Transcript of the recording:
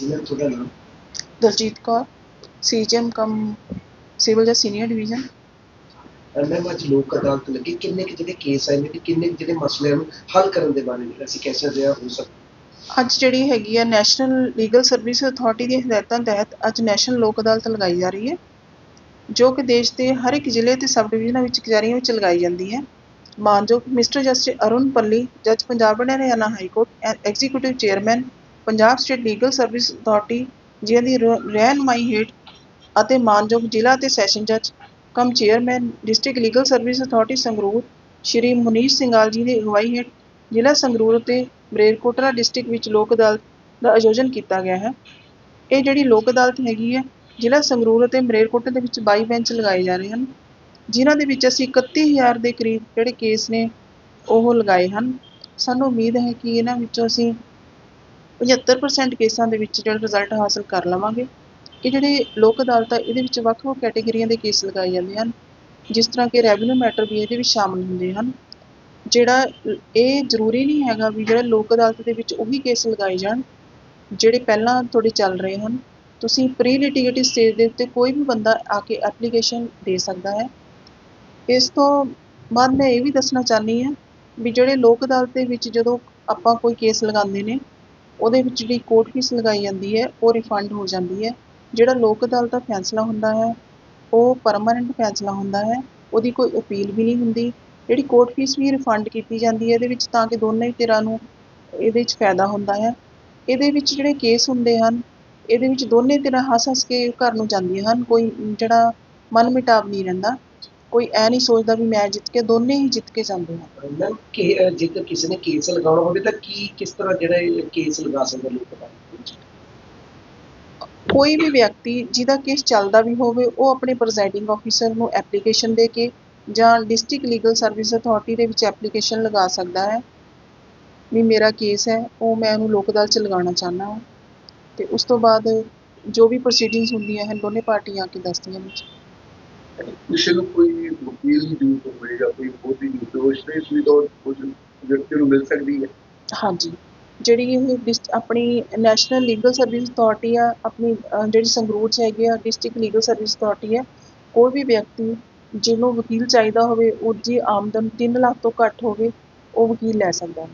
ਜੀ ਮੈਮ ਤੁਹਾਡਾ ਨਾਮ? Daljeet Kaur CGM cum civil ਜੱਜ ਸੀਨੀਅਰ ਡਿਵੀਜ਼ਨ। ਮੈਮ ਅੱਜ ਲੋਕ ਅਦਾਲਤ ਲੱਗੀ ਕਿੰਨੇ ਕਿ ਜਿਹੜੇ ਕੇਸ ਆਏ ਨੇ ਤੇ ਕਿੰਨੇ ਕੁ ਜਿਹੜੇ ਮਸਲਿਆਂ ਨੂੰ ਹੱਲ ਕਰਨ ਦੇ ਬਾਰੇ ਵਿੱਚ ਅਸੀਂ ਕਿਸ ਤਰ੍ਹਾਂ ਹੋ ਸਕਦਾ ਅੱਜ ਜਿਹੜੀ ਹੈਗੀ ਆ ਨੈਸ਼ਨਲ ਲੀਗਲ ਸਰਵਿਸ ਅਥਾਰਟੀ ਦੀਆਂ ਹਦਾਇਤਾਂ ਤਹਿਤ ਅੱਜ ਨੈਸ਼ਨਲ ਲੋਕ ਅਦਾਲਤ ਲਗਾਈ ਜਾ ਰਹੀ ਹੈ ਜੋ ਕਿ ਦੇਸ਼ ਦੇ ਹਰ ਇੱਕ ਜ਼ਿਲ੍ਹੇ ਤੇ ਸਬ ਡਿਵੀਜ਼ਨਾਂ ਵਿੱਚ ਕਚਹਿਰੀਆਂ ਵਿੱਚ ਲਗਾਈ ਜਾਂਦੀ ਹੈ। ਮਾਨਯੋਗ ਮਿਸਟਰ ਜਸਟਿਸ ਅਰੁਣ ਪੱਲੀ ਜੱਜ Punjab and Haryana high court executive chairman Punjab state legal service authority ਜਿਨ੍ਹਾਂ ਦੀ ਰ- ਰਹਿਨੁਮਾਈ ਹੇਠ ਅਤੇ ਮਾਨਯੋਗ ਜ਼ਿਲ੍ਹਾ ਅਤੇ ਸੈਸ਼ਨ ਜੱਜ cum chairman district legal service authority Sangrur, Shri Munish Singhal ji ਦੀ ਅਗਵਾਈ ਹੇਠ ਜ਼ਿਲ੍ਹਾ ਸੰਗਰੂਰ ਅਤੇ ਮਰੇਰਕੋਟਲਾ ਡਿਸਟ੍ਰਿਕਟ ਵਿੱਚ ਲੋਕ ਅਦਾਲਤ ਦਾ ਆਯੋਜਨ ਕੀਤਾ ਗਿਆ ਹੈ। ਇਹ ਜਿਹੜੀ ਲੋਕ ਅਦਾਲਤ ਹੈਗੀ ਹੈ, ਜ਼ਿਲ੍ਹਾ ਸੰਗਰੂਰ ਅਤੇ ਮਰੇਲਕੋਟਲਾ ਦੇ ਵਿੱਚ 22 ਬੈਂਚ ਲਗਾਏ ਜਾ ਰਹੇ ਹਨ, ਜਿਨ੍ਹਾਂ ਦੇ ਵਿੱਚ ਅਸੀਂ 31000 ਦੇ ਕਰੀਬ ਜਿਹੜੇ ਕੇਸ ਨੇ ਉਹ ਲਗਾਏ ਹਨ। ਸਾਨੂੰ ਉਮੀਦ ਹੈ ਕਿ ਇਹਨਾਂ ਵਿੱਚੋਂ ਅਸੀਂ 75% ਕੇਸਾਂ ਦੇ ਵਿੱਚ ਜਿਹੜਾ ਰਿਜ਼ਲਟ ਹਾਸਲ ਕਰ ਲਵਾਂਗੇ। ਕਿ ਜਿਹੜੇ ਲੋਕ ਅਦਾਲਤ ਆ ਇਹਦੇ ਵਿੱਚ ਵੱਖ-ਵੱਖ ਕੈਟਾਗਰੀਆਂ ਦੇ ਕੇਸ ਲਗਾਏ ਜਾਂਦੇ ਹਨ। ਜਿਸ ਤਰ੍ਹਾਂ ਕਿ ਰੈਵਨਿਊ ਮੈਟਰ ਵੀ ਇਹਦੇ ਵਿੱਚ ਸ਼ਾਮਲ ਹੁੰਦੇ ਹਨ। ਜਿਹੜਾ ਇਹ ਜ਼ਰੂਰੀ ਨਹੀਂ ਹੈਗਾ ਵੀ ਜਿਹੜਾ ਲੋਕ ਅਦਾਲਤ ਦੇ ਵਿੱਚ ਉਹੀ ਕੇਸ ਲਗਾਏ ਜਾਣ, ਜਿਹੜੇ ਪਹਿਲਾਂ ਤੁਹਾਡੇ ਚੱਲ ਰਹੇ ਹਨ। ਤੁਸੀਂ ਪ੍ਰੀ ਲਿਟੀਗੇਟਿਵ ਸਟੇਜ ਦੇ ਉੱਤੇ ਕੋਈ ਵੀ ਬੰਦਾ ਆ ਕੇ ਐਪਲੀਕੇਸ਼ਨ ਦੇ ਸਕਦਾ ਹੈ। ਇਸ ਤੋਂ ਬਾਅਦ ਮੈਂ ਇਹ ਵੀ ਦੱਸਣਾ ਚਾਹੁੰਦੀ ਹਾਂ ਵੀ ਜਿਹੜੇ ਲੋਕ ਅਦਾਲਤ ਦੇ ਵਿੱਚ ਜਦੋਂ ਆਪਾਂ ਕੋਈ ਕੇਸ ਲਗਾਉਂਦੇ ਨੇ ਉਹਦੇ ਵਿੱਚ ਜਿਹੜੀ ਕੋਰਟ ਫੀਸ ਲਗਾਈ ਜਾਂਦੀ ਹੈ, ਉਹ ਰਿਫੰਡ ਹੋ ਜਾਂਦੀ ਹੈ। ਜਿਹੜਾ ਲੋਕ ਅਦਾਲਤ ਦਾ ਫੈਸਲਾ ਹੁੰਦਾ ਹੈ, ਉਹ ਪਰਮਾਨੈਂਟ ਫੈਸਲਾ ਹੁੰਦਾ ਹੈ। ਉਹਦੀ ਕੋਈ ਅਪੀਲ ਵੀ ਨਹੀਂ ਹੁੰਦੀ। ਜਿਹੜੀ ਕੋਰਟ ਫੀਸ ਵੀ ਰਿਫੰਡ ਕੀਤੀ ਜਾਂਦੀ ਹੈ, ਇਹਦੇ ਵਿੱਚ ਤਾਂ ਕਿ ਦੋਨੇ ਹੀ ਧਿਰਾਂ ਨੂੰ ਇਹਦੇ ਵਿੱਚ ਫਾਇਦਾ ਹੁੰਦਾ ਹੈ। ਇਹਦੇ ਵਿੱਚ ਜਿਹੜੇ ਕੇਸ ਹੁੰਦੇ ਹਨ, ਇਹਦੇ ਵਿੱਚ ਦੋਨੇ ਧਿਰਾਂ ਹੱਸ ਹੱਸ ਕੇ ਘਰ ਨੂੰ ਜਾਂਦੀਆਂ ਹਨ। ਕੋਈ ਜਿਹੜਾ ਮਨ ਮਿਟਾਵ ਨਹੀਂ ਰਹਿੰਦਾ। ਕੋਈ ਐ ਨਹੀਂ ਸੋਚਦਾ ਵੀ ਮੈਂ ਜਿੱਤ ਕੇ ਦੋਨੇ ਹੀ ਜਿੱਤ ਕੇ ਜਾਂਦੇ ਹਨ ਮੈਮ ਕਿ ਜੇਕਰ ਕਿਸੇ ਨੇ ਕੇਸ ਲਗਾਉਣਾ ਹੋਵੇ ਤਾਂ ਕੀ ਕਿਸ ਤਰ੍ਹਾਂ ਜਿਹੜਾ ਇਹ ਕੇਸ ਲਗਾ ਸਕਦਾ ਲੋਕ? ਵਿੱਚ ਕੋਈ ਵੀ ਵਿਅਕਤੀ ਜਿਹਦਾ ਕੇਸ ਚੱਲਦਾ ਵੀ ਹੋਵੇ ਉਹ ਆਪਣੇ ਪ੍ਰੈਜ਼ਾਈਡਿੰਗ ਆਫੀਸਰ ਨੂੰ ਐਪਲੀਕੇਸ਼ਨ ਦੇ ਕੇ ਜਾਂ ਡਿਸਟ੍ਰਿਕਟ ਲੀਗਲ ਸਰਵਿਸ ਅਥਾਰਟੀ ਦੇ ਵਿੱਚ ਐਪਲੀਕੇਸ਼ਨ ਲਗਾ ਸਕਦਾ ਹੈ ਵੀ ਮੇਰਾ ਕੇਸ ਹੈ ਉਹ ਮੈਂ ਉਹਨੂੰ ਲੋਕ ਅਦਾਲਤ 'ਚ ਲਗਾਉਣਾ ਚਾਹੁੰਦਾ ਹਾਂ। ਤੇ ਉਸ ਤੋਂ ਬਾਅਦ ਜੋ ਵੀ ਪ੍ਰੋਸੀਡਿੰਗਸ ਹੁੰਦੀਆਂ ਹਨ ਦੋਨੇ ਪਾਰਟੀਆਂ ਆ ਕੇ ਦੱਸਦੀਆਂ ਨੇ। ਕਿਸੇ ਨੂੰ ਕੋਈ ਵਕੀਲ ਦੀ ਜ਼ਰੂਰਤ ਹੋਵੇ ਜਾਂ ਕੋਈ ਬੋਧੀ ਨਿਰਦੋਸ਼ ਨੇ ਸੁਵਿਧਾ ਉਸ ਵਿਅਕਤੀ ਨੂੰ ਮਿਲ ਸਕਦੀ ਹੈ। ਹਾਂਜੀ। ਜਿਹੜੀ ਇਹ ਆਪਣੀ ਨੈਸ਼ਨਲ ਲੀਗਲ ਸਰਵਿਸ ਅਥਾਰਟੀ ਆ, ਆਪਣੀ ਜਿਹੜੀ ਸੰਗਰੂਰ 'ਚ ਹੈਗੀ ਆ, ਡਿਸਟ੍ਰਿਕਟ ਲੀਗਲ ਸਰਵਿਸ ਅਥਾਰਟੀ ਹੈ ਕੋਈ ਵੀ ਵਿਅਕਤੀ ਜਿਹਨੂੰ ਵਕੀਲ ਚਾਹੀਦਾ ਹੋਵੇ ਉਹਦੀ ਆਮਦਨ 3 ਲੱਖ ਤੋਂ ਘੱਟ ਹੋਵੇ, ਉਹ ਵਕੀਲ ਲੈ ਸਕਦਾ ਹੈ।